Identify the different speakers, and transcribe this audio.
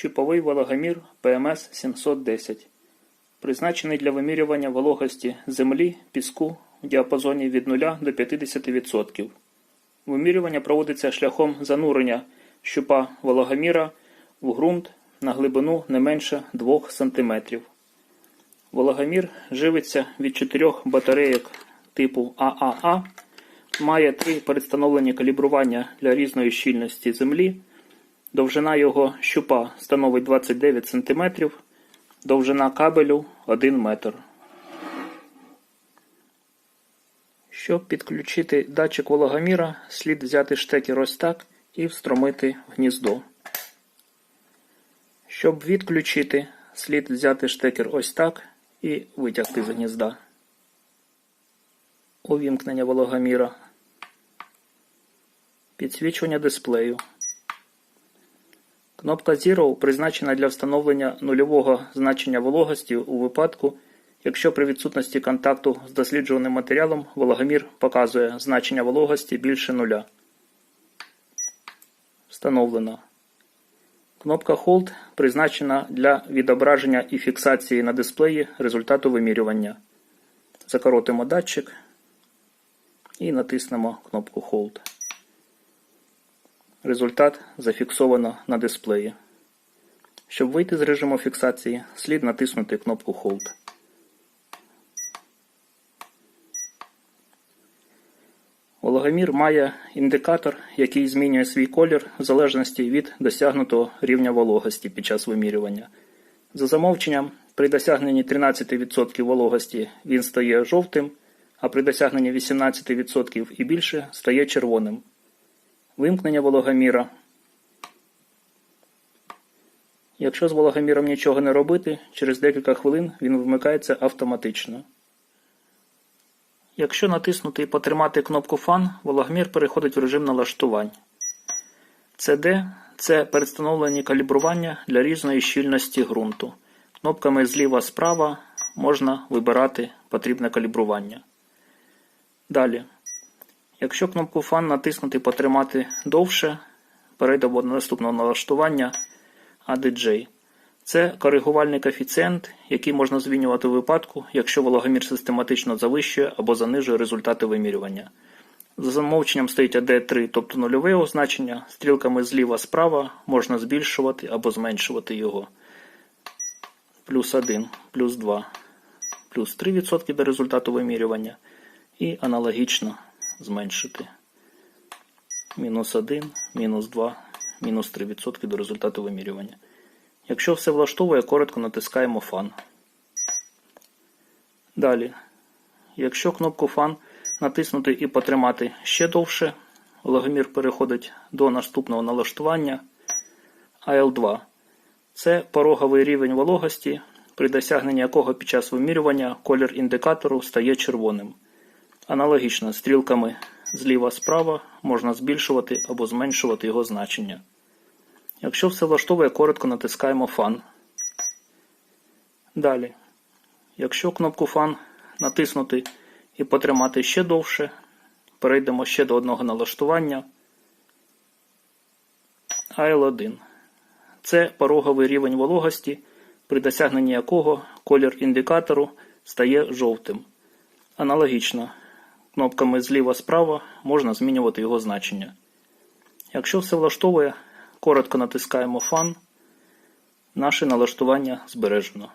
Speaker 1: Щуповий вологомір ПМС 710 призначений для вимірювання вологості землі, піску в діапазоні від 0 до 50%. Вимірювання проводиться шляхом занурення щупа вологоміра в ґрунт на глибину не менше 2 см. Вологомір живиться від 4 батарейок типу ААА, має три передстановлені калібрування для різної щільності землі. Довжина його щупа становить 29 см, довжина кабелю 1 метр. Щоб підключити датчик вологоміра, слід взяти штекер ось так і встромити в гніздо. Щоб відключити, слід взяти штекер ось так і витягти з гнізда. Увімкнення вологоміра. Підсвічування дисплею. Кнопка Zero призначена для встановлення нульового значення вологості у випадку, якщо при відсутності контакту з досліджуваним матеріалом вологомір показує значення вологості більше нуля. Встановлено. Кнопка Hold призначена для відображення і фіксації на дисплеї результату вимірювання. Закоротимо датчик і натиснемо кнопку Hold. Результат зафіксовано на дисплеї. Щоб вийти з режиму фіксації, слід натиснути кнопку Hold. Вологомір має індикатор, який змінює свій колір в залежності від досягнутого рівня вологості під час вимірювання. За замовченням, при досягненні 13% вологості він стає жовтим, а при досягненні 18% і більше стає червоним. Вимкнення вологоміра. Якщо з вологоміром нічого не робити, через декілька хвилин він вмикається автоматично. Якщо натиснути і потримати кнопку Фан, вологомір переходить в режим налаштувань. CD – це передстановлені калібрування для різної щільності ґрунту. Кнопками зліва-справа можна вибирати потрібне калібрування. Далі. Якщо кнопку Фан натиснути потримати довше, перейдемо до наступного налаштування ADJ. Це коригувальний коефіцієнт, який можна змінювати у випадку, якщо вологомір систематично завищує або занижує результати вимірювання. За замовченням стоїть AD3, тобто нульове означення, стрілками зліва-справа можна збільшувати або зменшувати його. Плюс 1, плюс 2, плюс 3% до результату вимірювання. І аналогічно зменшити. Мінус 1, мінус 2, мінус 3% до результату вимірювання. Якщо все влаштовує, коротко натискаємо Фан. Далі. Якщо кнопку Фан натиснути і потримати ще довше, логомір переходить до наступного налаштування AL2. Це пороговий рівень вологості, при досягненні якого під час вимірювання колір індикатору стає червоним. Аналогічно стрілками зліва-справа можна збільшувати або зменшувати його значення. Якщо все влаштовує, коротко натискаємо Фан. Далі. Якщо кнопку Фан натиснути і потримати ще довше, перейдемо ще до одного налаштування. AL1. Це пороговий рівень вологості, при досягненні якого колір індикатору стає жовтим. Аналогічно, кнопками зліва-справа можна змінювати його значення. Якщо все влаштовує, коротко натискаємо Фан. Наше налаштування збережено.